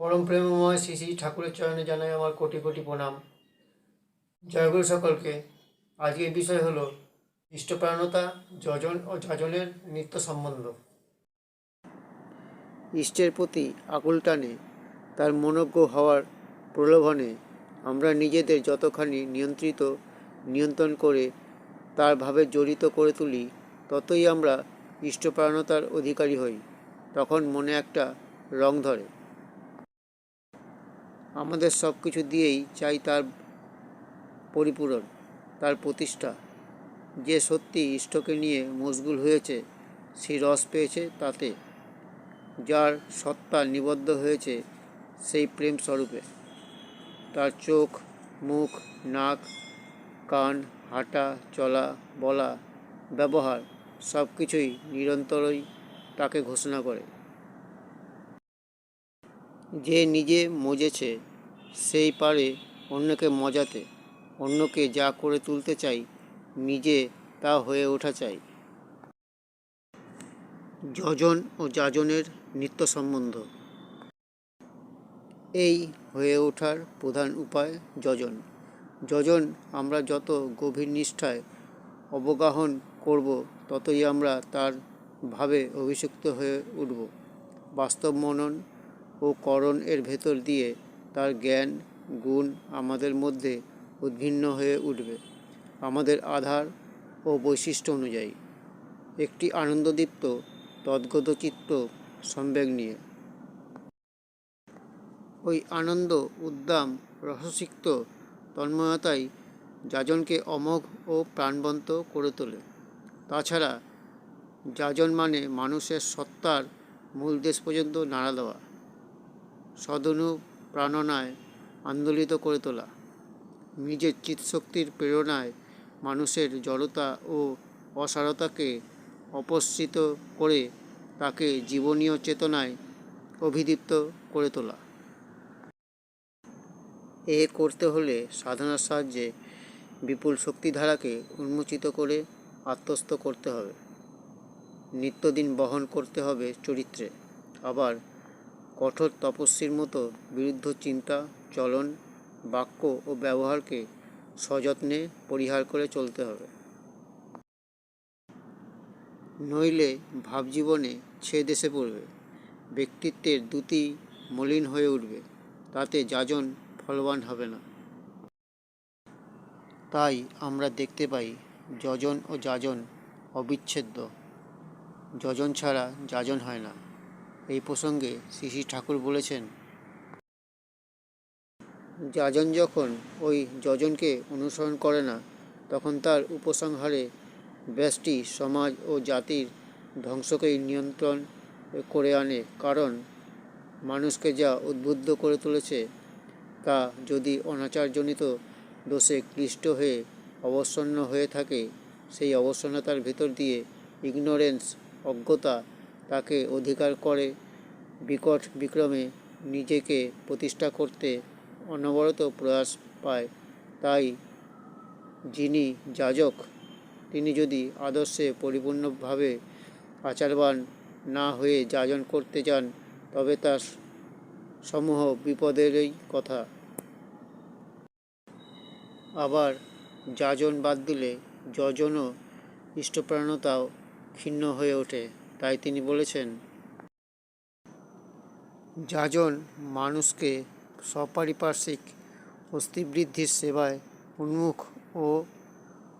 পরম প্রেমময় শ্রী শ্রী ঠাকুরের চরণে জানাই আমার কোটি কোটি প্রণাম। জয়গুরু সকলকে। আজকের বিষয় হলো ইষ্টপ্রাণতা, যজন ও যাজনের নিত্য সম্বন্ধ। ইষ্টের প্রতি আকুল টানে, তার মনজ্ঞ হওয়ার প্রলোভনে আমরা নিজেদের যতখানি নিয়ন্ত্রিত, নিয়ন্ত্রণ করে তার ভাবে জড়িত করে তুলি, ততই আমরা ইষ্টপ্রাণতার অধিকারী হই। তখন মনে একটা রং ধরে। আমাদের সব কিছু দিয়েই চাই তার পরিপূরণ, তার প্রতিষ্ঠা। যে সত্যি ইষ্টকে নিয়ে মশগুল হয়েছে সেই রস পেয়েছে তাতে। যার সত্তা নিবদ্ধ হয়েছে, সেই প্রেম স্বরূপে। তার চোখ, মুখ, নাক, কান, হাঁটা, চলা, বলা, ব্যবহার সব কিছুই নিরন্তরই তাকে ঘোষণা করে। যে নিজে মজেছে, সেই পারে অন্যকে মজাতে, অন্যকে যা করে তুলতে চাই, নিজে তা হয়ে ওঠা চাই। যজন ও যাজনের নিত্য সম্বন্ধ। এই হয়ে ওঠার প্রধান উপায় যজন। যজন আমরা যত গভীর নিষ্ঠায় অবগাহন করব, ততই আমরা তার ভাবে অভিষিক্ত হয়ে উঠব। বাস্তব মনন ও করণ এর ভেতর দিয়ে তার জ্ঞান, গুণ আমাদের মধ্যে উদ্ভিন্ন হয়ে উঠবে। আমাদের আধার ও বৈশিষ্ট্য অনুযায়ী। একটি আনন্দদীপ্ত, তদ্গত চিত্ত সম্বেগ নিয়ে। ওই আনন্দ, উদ্দাম রসসিক্ত তন্ময়তাই যাজনকে অমোঘ ও প্রাণবন্ত করে তোলে। তাছাড়া যাজন মানে মানুষের সত্তার মূল দেশ পর্যন্ত নাড়া দেওয়া। সদনু প্রাণনায় আন্দোলিত করে তোলা। নিজের চিৎশক্তির প্রেরণায় মানুষের জড়তা ও অসারতাকে অপসৃত করে তাকে জীবনীয় চেতনায় অভিদীপ্ত করে তোলা। এ করতে হলে সাধনার সাহায্যে বিপুল শক্তিধারাকে উন্মোচিত করে আত্মস্থ করতে হবে। নিত্যদিন বহন করতে হবে চরিত্রে। আবার কঠোর তপস্বীর মতো বিরুদ্ধ চিন্তা, চলন, বাক্য ও ব্যবহারকে সযত্নে পরিহার করে চলতে হবে। নইলে ভাবজীবনে ছেদ এসে পড়বে, ব্যক্তিত্বের দুটি মলিন হয়ে উঠবে, তাতে যাজন ফলবান হবে না। তাই আমরা দেখতে পাই যজন ও যাজন অবিচ্ছেদ্য। যজন ছাড়া যাজন হয় না। এই প্রসঙ্গে শ্রী শ্রী ঠাকুর বলেছেন, যাজন যখন ওই যজনকে অনুসরণ করে না, তখন তার উপসংহারে ব্যষ্টি সমাজ ও জাতির ধ্বংসকেই নিয়ন্ত্রণ করে আনে। কারণ মানুষকে যা উদ্বুদ্ধ করে তুলেছে, তা যদি অনাচারজনিত দোষে ক্লিষ্ট হয়ে অবসন্ন হয়ে থাকে, সেই অবসন্নতার ভেতর দিয়ে ইগনোরেন্স, অজ্ঞতা তাকে অধিকার করে বিকট বিক্রমে নিজেকে প্রতিষ্ঠা করতে অনবরত প্রয়াস পায়। তাই যিনি যাজক, তিনি যদি আদর্শে পরিপূর্ণভাবে আচারবান না হয়ে যাজন করতে যান, তবে তার সমূহ বিপদেরই কথা। আবার যাজন বাদ দিলে যজনও ইষ্টপ্রাণতাও ক্ষীণ হয়ে ওঠে। তাই তিনি বলেছেন, যাজন মানুষকে সপারিপার্শ্বিক অস্থিবৃদ্ধির সেবায় উন্মুখ ও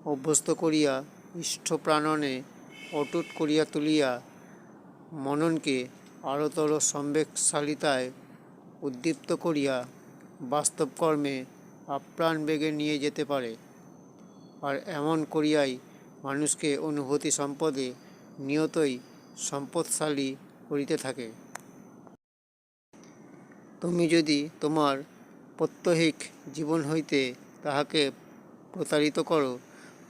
অভ্যস্ত করিয়া ইষ্টপ্রাণনে অটুট করিয়া তুলিয়া মননকে আরতর সম্বেকশালিতায় উদ্দীপ্ত করিয়া বাস্তব কর্মে আপ্রাণ বেগে নিয়ে যেতে পারে। আর এমন করিয়াই মানুষকে অনুভূতি সম্পদে নিয়তই সম্পদশালী করিতে থাকে। তুমি যদি তোমার প্রত্যহিক জীবন হইতে তাহাকে প্রতারিত করো,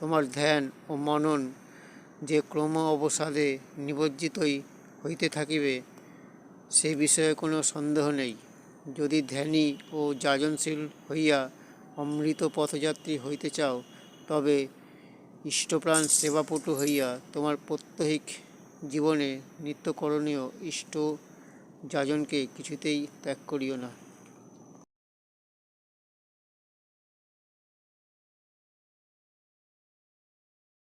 তোমার ধ্যান ও মনন যে ক্রম অবসাদে নিবজ্জিতই হইতে থাকিবে, সে বিষয়ে কোনো সন্দেহ নেই। যদি ধ্যানী ও যাজনশীল হইয়া অমৃত পথযাত্রী হইতে চাও, তবে ইষ্টপ্রাণ সেবাপটু হইয়া তোমার প্রত্যহিক জীবনে নিত্যকরণীয় ইষ্ট যাজনকে কিছুতেই ত্যাগ করিও না।